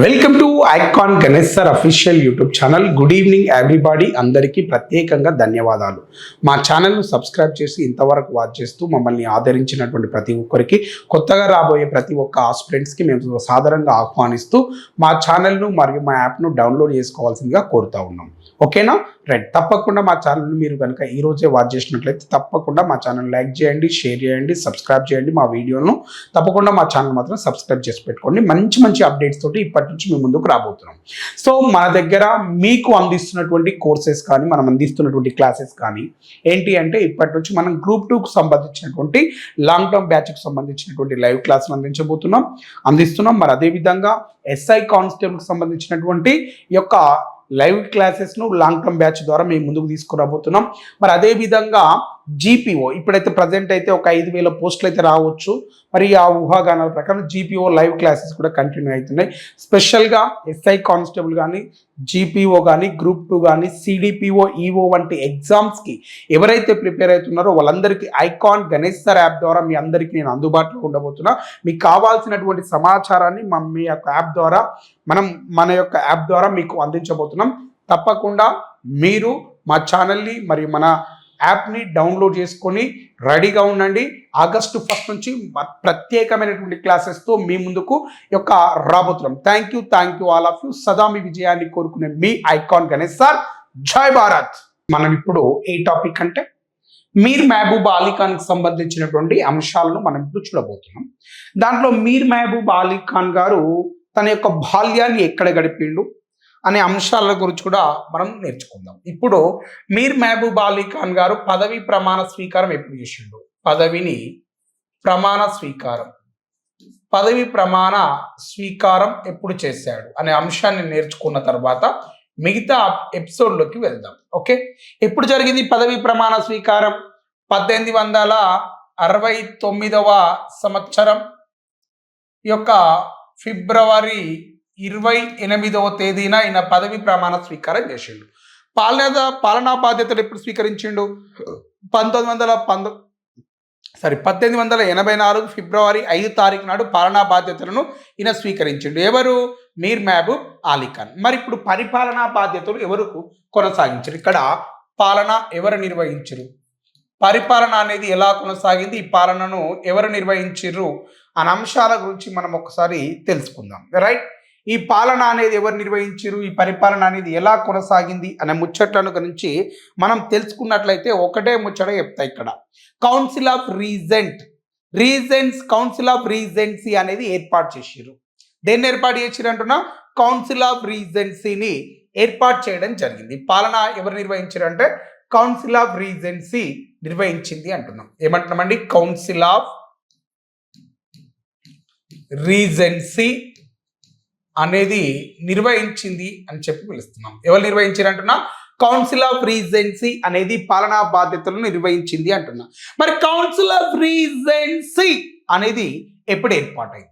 Welcome to icon Ganesh sir official YouTube channel. Good evening everybody. అందరికీ ప్రత్యేకంగా ధన్యవాదాలు. మా ఛానల్ను సబ్స్క్రైబ్ చేసి ఇంతవరకు వాచ్ చేస్తూ మమ్మల్ని ఆదరించినటువంటి ప్రతి ఒక్కరికి కొత్తగా రాబోయే ప్రతి ఒక్క ఆస్పిరెంట్స్కి మేము సాధారణంగా ఆహ్వానిస్తూ మా ఛానల్ను మరియు మా యాప్ను డౌన్లోడ్ చేసుకోవాల్సిందిగా కోరుతా ఉన్నాం. ఓకేనా? రైట్. తప్పకుండా మా ఛానల్ని మీరు కనుక ఈరోజే వాచ్ చేసినట్లయితే తప్పకుండా మా ఛానల్ లైక్ చేయండి షేర్ చేయండి సబ్స్క్రైబ్ చేయండి మా వీడియోను తప్పకుండా మా ఛానల్ మాత్రం సబ్స్క్రైబ్ చేసి పెట్టుకోండి. మంచి మంచి అప్డేట్స్ తోటి ఇప్పటి నుంచి మేము ముందుకు రాబోతున్నాం. సో మన దగ్గర మీకు అందిస్తున్నటువంటి కోర్సెస్ కానీ మనం అందిస్తున్నటువంటి క్లాసెస్ కానీ ఏంటి అంటే ఇప్పటి నుంచి మనం గ్రూప్ టూకు సంబంధించినటువంటి లాంగ్ టర్మ్ బ్యాచ్కి సంబంధించినటువంటి లైవ్ క్లాసులు అందించబోతున్నాం. అందిస్తున్నాం. మరి అదేవిధంగా ఎస్ఐ కానిస్టేబుల్కి సంబంధించినటువంటి యొక్క లైవ్ క్లాసెస్ను లాంగ్ టర్మ్ బ్యాచ్ ద్వారా మేము ముందుకు తీసుకురాబోతున్నాం. మరి అదే విధంగా జీపీఓ ఇప్పుడైతే ప్రజెంట్ అయితే ఒక ఐదు వేల పోస్టులు అయితే రావచ్చు. మరి ఆ ఊహాగానాల ప్రకారం జీపీఓ లైవ్ క్లాసెస్ కూడా కంటిన్యూ అవుతున్నాయి. స్పెషల్గా ఎస్ఐ కానిస్టేబుల్ కానీ జీపీఓ కానీ గ్రూప్ టూ కానీ సిడిపిఓ ఈఓ వంటి ఎగ్జామ్స్కి ఎవరైతే ప్రిపేర్ అవుతున్నారో వాళ్ళందరికీ ఐకాన్ గణేష్ సార్ యాప్ ద్వారా మీ అందరికీ నేను అందుబాటులో ఉండబోతున్నా. మీకు కావాల్సినటువంటి సమాచారాన్ని మా మీ యొక్క యాప్ ద్వారా మనం మన యొక్క యాప్ ద్వారా మీకు అందించబోతున్నాం. తప్పకుండా మీరు మా ఛానల్ని మరియు మన యాప్ని డౌన్లోడ్ చేసుకొని రెడీగా ఉండండి. ఆగస్టు ఫస్ట్ నుంచి ప్రత్యేకమైనటువంటి క్లాసెస్తో మీ ముందుకు యొక్క రాబోతున్నాం. Thank you thank you all of you. సదా మీ విజయాన్ని కోరుకునే మీ ఐకాన్ గణేష్ సార్. జై భారత్. మనం ఇప్పుడు ఏ టాపిక్ అంటే మీర్ మహబూబ్ అలీ ఖాన్కి సంబంధించినటువంటి అంశాలను మనం ఇప్పుడు చూడబోతున్నాం. దాంట్లో మీర్ మహబూబ్ అలీ ఖాన్ గారు తన యొక్క బాల్యాన్ని ఎక్కడ గడిపిండు? అనే అంశాల గురించి కూడా మనం నేర్చుకుందాం. ఇప్పుడు మీర్ మహబూబ్ అలీ ఖాన్ గారు పదవి ప్రమాణ స్వీకారం ఎప్పుడు చేసిండు? పదవిని ప్రమాణ స్వీకారం. పదవి ప్రమాణ స్వీకారం ఎప్పుడు చేశాడు? అనే అంశాన్ని నేర్చుకున్న తర్వాత మిగతా ఎపిసోడ్లోకి వెళ్దాం. ఓకే? ఎప్పుడు జరిగింది పదవి ప్రమాణ స్వీకారం? పద్దెనిమిది వందల అరవై తొమ్మిదవ సంవత్సరం. ఈ యొక్క ఫిబ్రవరి ఇరవై ఎనిమిదవ తేదీన ఈయన పదవి ప్రమాణ స్వీకారం చేసిండు. పాలన పాలనా బాధ్యతలు ఎప్పుడు స్వీకరించిండు? పంతొమ్మిది వందల పంతొ సారీ పద్దెనిమిది వందల ఎనభై నాలుగు ఫిబ్రవరి ఐదు తారీఖు నాడు పాలనా బాధ్యతలను ఈయన స్వీకరించిండు. ఎవరు? మీర్ మహబూబ్ అలీ ఖాన్. మరి ఇప్పుడు పరిపాలనా బాధ్యతలు ఎవరు కొనసాగించారు? ఇక్కడ పాలన ఎవరు నిర్వహించరు పరిపాలన అనేది ఎలా కొనసాగింది? ఈ పాలనను ఎవరు నిర్వహించరు అనే అంశాల గురించి మనం ఒకసారి తెలుసుకుందాం. రైట్? ఈ పాలన అనేది ఎవరు నిర్వహించారు ఈ పరిపాలన అనేది ఎలా కొనసాగింది? అనే ముచ్చట్లను గురించి మనం తెలుసుకున్నట్లయితే ఒకటే ముచ్చట చెప్తా ఇక్కడ. Council of regent regents council of regency అనేది ఏర్పాటు చేసిర్రు. దేన్ని ఏర్పాటు చేసిర్రు అంటున్నా? కౌన్సిల్ ఆఫ్ రీజెన్సీని ఏర్పాటు చేయడం జరిగింది. పాలన ఎవరు నిర్వహించారు అంటే? కౌన్సిల్ ఆఫ్ రీజెన్సీ నిర్వహించింది అంటున్నాం. ఏమంటున్నామండి? కౌన్సిల్ ఆఫ్ రీజెన్సీ అనేది నిర్వహించింది అని చెప్పి పిలుస్తున్నాం. ఎవరు నిర్వహించారు అంటున్నా? కౌన్సిల్ ఆఫ్ రీజెన్సీ అనేది పాలనా బాధ్యతలను నిర్వహించింది అంటున్నా. మరి కౌన్సిల్ ఆఫ్ రీజెన్సీ అనేది ఎప్పుడు ఏర్పాటైంది?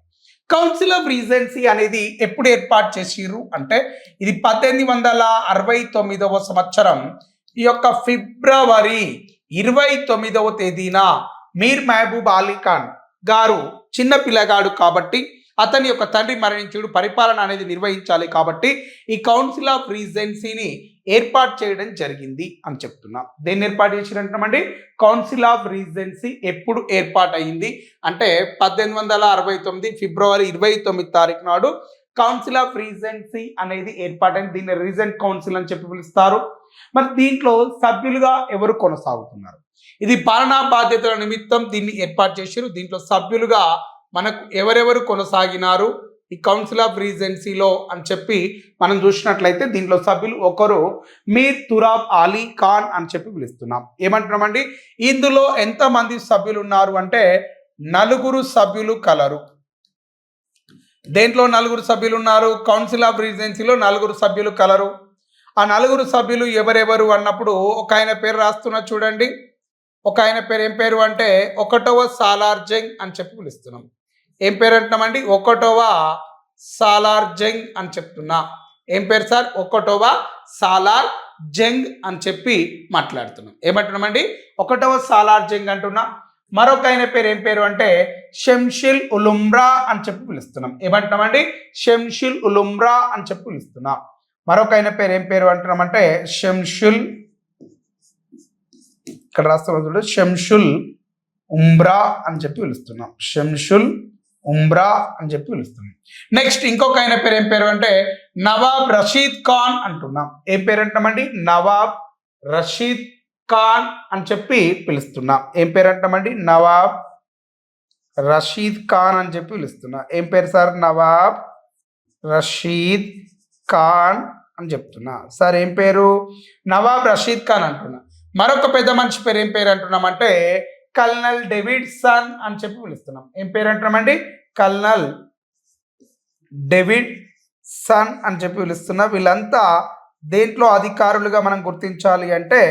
కౌన్సిల్ ఆఫ్ రీజెన్సీ అనేది ఎప్పుడు ఏర్పాటు చేసిర్రు అంటే ఇది పద్దెనిమిది వందల అరవై తొమ్మిదవ సంవత్సరం ఈ యొక్క ఫిబ్రవరి ఇరవై తొమ్మిదవ తేదీన మీర్ మహబూబ్ అలీ ఖాన్ గారు చిన్న పిల్లగాడు కాబట్టి అతని యొక్క తండ్రి మరణించుడు పరిపాలన అనేది నిర్వహించాలి కాబట్టి ఈ కౌన్సిల్ ఆఫ్ రీజెన్సీని ఏర్పాటు చేయడం జరిగింది అని చెప్తున్నా. దేన్ని ఏర్పాటు చేసినట్టుమండి కౌన్సిల్ ఆఫ్ రీజెన్సీ ఎప్పుడు ఏర్పాటు అయింది అంటే పద్దెనిమిది వందల అరవై తొమ్మిది ఫిబ్రవరి ఇరవై తొమ్మిది తారీఖు నాడు కౌన్సిల్ ఆఫ్ రీజెన్సీ అనేది ఏర్పాటైంది. దీన్ని రీజెంట్ కౌన్సిల్ అని చెప్పి పిలుస్తారు. మరి దీంట్లో సభ్యులుగా ఎవరు కొనసాగుతున్నారు? ఇది పాలనా బాధ్యతల నిమిత్తం దీన్ని ఏర్పాటు చేశారు. దీంట్లో సభ్యులుగా మనకు ఎవరెవరు కొనసాగినారు? ఈ కౌన్సిల్ ఆఫ్ రీజెన్సీలో అని చెప్పి మనం చూసినట్లయితే దీంట్లో సభ్యులు ఒకరు మీర్ తురాబ్ అలీ ఖాన్ అని చెప్పి పిలుస్తున్నాం. ఏమంటున్నామండి? ఇందులో ఎంతమంది సభ్యులు ఉన్నారు అంటే నలుగురు సభ్యులు కలరు. దేంట్లో నలుగురు సభ్యులు ఉన్నారు కౌన్సిల్ ఆఫ్ రీజెన్సీలో నలుగురు సభ్యులు కలరు. ఆ నలుగురు సభ్యులు ఎవరెవరు అన్నప్పుడు ఒక ఆయన పేరు రాస్తున్నా చూడండి. ఒక ఆయన పేరు ఏం పేరు అంటే ఒకటవ సాలార్ జంగ్ అని చెప్పి పిలుస్తున్నాం. ఏం పేరు అంటున్నామండి? ఒకటవ సాలార్ జంగ్ అని చెప్తున్నా. ఏం పేరు సార్? ఒకటవ సాలార్ జంగ్ అని చెప్పి మాట్లాడుతున్నాం. ఏమంటున్నామండి? ఒకటవ సాలార్ జంగ్ అంటున్నా. మరొక ఆయన పేరు ఏం పేరు అంటే షంషిల్ ఉలుమ్రా అని చెప్పి పిలుస్తున్నాం. ఏమంటున్నామండి? షంషిల్ ఉలుమ్రా అని చెప్పి పిలుస్తున్నాం. మరొక ఆయన పేరు ఏం పేరు అంటున్నామంటే షంషుల్ ఇక్కడ రాస్తున్నాం చూడు. షంషుల్ ఉమ్రా అని చెప్పి పిలుస్తున్నాం. షంషుల్ ఉమ్రా అని చెప్పి పిలుస్తున్నాం నెక్స్ట్ ఇంకొక ఆయన పేరు ఏం పేరు అంటే నవాబ్ రషీద్ ఖాన్ అంటున్నాం. ఏం పేరు అంటామండి నవాబ్ రషీద్ ఖాన్ అని చెప్పి పిలుస్తున్నాం. ఏం పేరు అంటామండి నవాబ్ రషీద్ ఖాన్ అని చెప్పి పిలుస్తున్నా. ఏం పేరు సార్? నవాబ్ రషీద్ ఖాన్ అని చెప్తున్నా. సార్ ఏం పేరు? నవాబ్ రషీద్ ఖాన్ అంటున్నా. మరొక పెద్ద మనిషి పేరు ఏం పేరు అంటున్నామంటే కల్నల్ డేవిడ్ సన్ అని చెప్పి పిలుస్తున్నాం. ఏం పేరు అంటున్నామండి కల్నల్ డేవిడ్ సన్ అని చెప్పి పిలుస్తున్నా వీళ్ళంతా దేంట్లో అధికారులుగా మనం గుర్తించాలి అంటే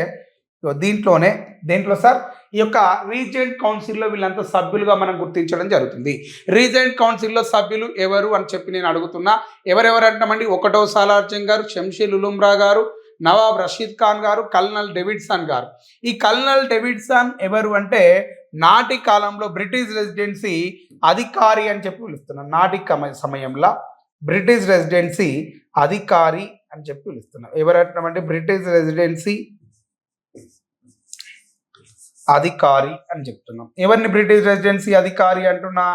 దీంట్లోనే దేంట్లో సార్? ఈ యొక్క రీజెంట్ కౌన్సిల్లో వీళ్ళంతా సభ్యులుగా మనం గుర్తించడం జరుగుతుంది. రీజెంట్ కౌన్సిల్లో సభ్యులు ఎవరు అని చెప్పి నేను అడుగుతున్నా. ఎవరెవరు అంటామండి ఒకటో సాలార్జంగ్ గారు షంషీల్ ఉలుమ్రా గారు నవాబ్ రషీద్ ఖాన్ గారు కల్నల్ డెవిడ్సన్ గారు. ఈ కల్నల్ డెవిడ్సన్ ఎవరు అంటే నాటి కాలంలో బ్రిటిష్ రెసిడెన్సీ అధికారి అని చెప్పి పిలుస్తున్నారు. నాటి సమయంలో బ్రిటిష్ రెసిడెన్సీ అధికారి అని చెప్పి పిలుస్తున్నారు. ఎవరు అంటే బ్రిటిష్ రెసిడెన్సీ అధికారి అని చెప్తున్నాం. ఎవరిని బ్రిటిష్ రెసిడెన్సీ అధికారి అంటున్నా?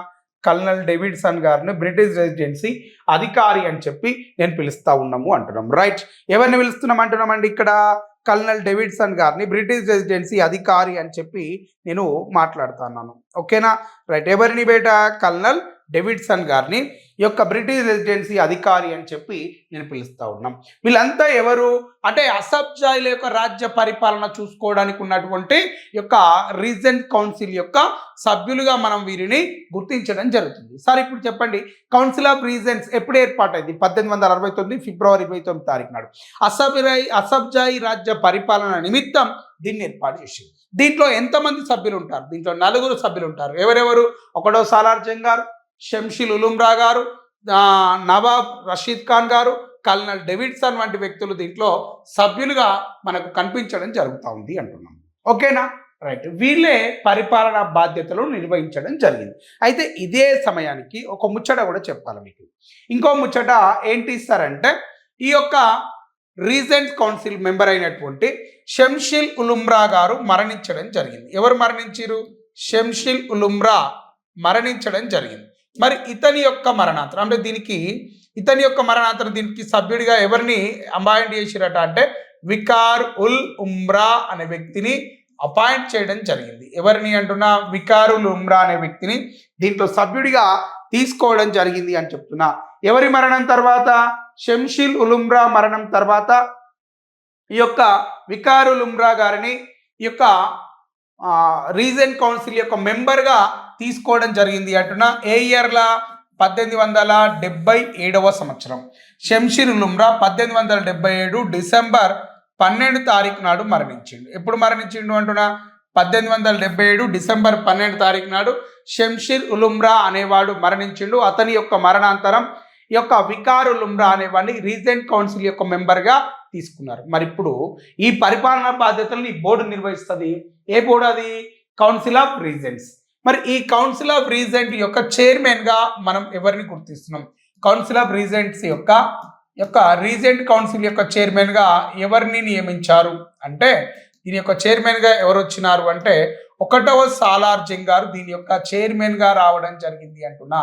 కల్నల్ డేవిడ్సన్ గారిని బ్రిటిష్ రెసిడెన్సీ అధికారి అని చెప్పి నేను పిలుస్తా ఉన్నాము అంటున్నాం. రైట్. ఎవరిని పిలుస్తున్నాం అంటున్నామండి ఇక్కడ? కల్నల్ డేవిడ్సన్ గారిని బ్రిటిష్ రెసిడెన్సీ అధికారి అని చెప్పి నేను మాట్లాడుతున్నాను. ఓకేనా? రైట్. ఎవరిని బేట? కల్నల్ డేవిడ్సన్ గారిని ఈ యొక్క బ్రిటిష్ రెసిడెన్సీ అధికారి అని చెప్పి నేను పిలుస్తూ ఉన్నాం. వీళ్ళంతా ఎవరు? అంటే అసబ్జాయిల యొక్క రాజ్య పరిపాలన చూసుకోవడానికి ఉన్నటువంటి యొక్క రీజెంట్ కౌన్సిల్ యొక్క సభ్యులుగా మనం వీరిని గుర్తించడం జరుగుతుంది. సార్ ఇప్పుడు చెప్పండి. కౌన్సిల్ ఆఫ్ రీజన్స్ ఎప్పుడు ఏర్పాటైంది? పద్దెనిమిది వందల అరవై తొమ్మిది ఫిబ్రవరి ఇరవై తొమ్మిది తారీఖు నాడు. అసబిరాయి అసబ్జాయి రాజ్య పరిపాలన నిమిత్తం దీన్ని ఏర్పాటు చేసింది. దీంట్లో ఎంతమంది సభ్యులు ఉంటారు? దీంట్లో నలుగురు సభ్యులు ఉంటారు. ఎవరెవరు? ఒకడో సాలార్జంగ్ గారు షంషిల్ ఉలుమ్రా గారు నవాబ్ రషీద్ ఖాన్ గారు కల్నల్ డేవిడ్సన్ వంటి వ్యక్తులు దీంట్లో సభ్యులుగా మనకు కనిపించడం జరుగుతూ ఉంది అంటున్నాం. ఓకేనా? రైట్. వీళ్ళే పరిపాలనా బాధ్యతలు నిర్వహించడం జరిగింది. అయితే ఇదే సమయానికి ఒక ముచ్చట కూడా చెప్పాలి మీకు. ఇంకో ముచ్చట ఏంటి ఇస్తారంటే ఈ యొక్క రీజెంట్ కౌన్సిల్ మెంబర్ అయినటువంటి షంషిల్ ఉలుమ్రా గారు మరణించడం జరిగింది. ఎవరు మరణించారు షంషిల్ ఉలుమ్రా మరణించడం జరిగింది. మరి ఇతని యొక్క మరణాంతరం అంటే దీనికి ఇతని యొక్క మరణాంతరం దీనికి సభ్యుడిగా ఎవరిని అపాయింట్ చేసిరట అంటే వికార్ ఉల్ ఉమ్రా అనే వ్యక్తిని అపాయింట్ చేయడం జరిగింది. ఎవరిని అంటున్నా? వికారుల్ ఉమ్రా అనే వ్యక్తిని దీంట్లో సభ్యుడిగా తీసుకోవడం జరిగింది అని చెప్తున్నా. ఎవరి మరణం తర్వాత? షంషిల్ ఉలుమ్రా మరణం తర్వాత ఈ యొక్క వికారు ఉలుమ్రా గారిని ఈ యొక్క రీజన్ కౌన్సిల్ యొక్క మెంబర్గా తీసుకోవడం జరిగింది అంటున్నా ఏ ఇయర్లా పద్దెనిమిది వందల డెబ్బై ఏడవ సంవత్సరం. షంషీర్ ఉలుమ్రా పద్దెనిమిది వందల డెబ్బై ఏడు డిసెంబర్ పన్నెండు తారీఖు నాడు మరణించిండు. ఎప్పుడు మరణించిండు అంటున్నా? పద్దెనిమిది వందల డెబ్బై ఏడు డిసెంబర్ పన్నెండు తారీఖు నాడు షంషీర్ ఉలుమ్రా అనేవాడు మరణించిండు. అతని యొక్క మరణాంతరం ఈ యొక్క వికారు ఉలుమ్రా అనేవాడిని రీజెంట్ కౌన్సిల్ యొక్క మెంబర్గా తీసుకున్నారు. మరి ఇప్పుడు ఈ పరిపాలనా బాధ్యతలను ఈ బోర్డు నిర్వహిస్తుంది. ఏ బోర్డు అది? Council of regents. మరి ఈ కౌన్సిల్ ఆఫ్ రీజెంట్ యొక్క చైర్మన్గా మనం ఎవరిని గుర్తిస్తున్నాం? కౌన్సిల్ ఆఫ్ రీజెంట్స్ యొక్క యొక్క రీజెంట్ కౌన్సిల్ యొక్క చైర్మన్గా ఎవరిని నియమించారు? అంటే దీని యొక్క చైర్మన్గా ఎవరు వచ్చినారు? అంటే ఒకటవ సాలార్జింగ్ గారు దీని యొక్క చైర్మన్గా రావడం జరిగింది అంటున్నా.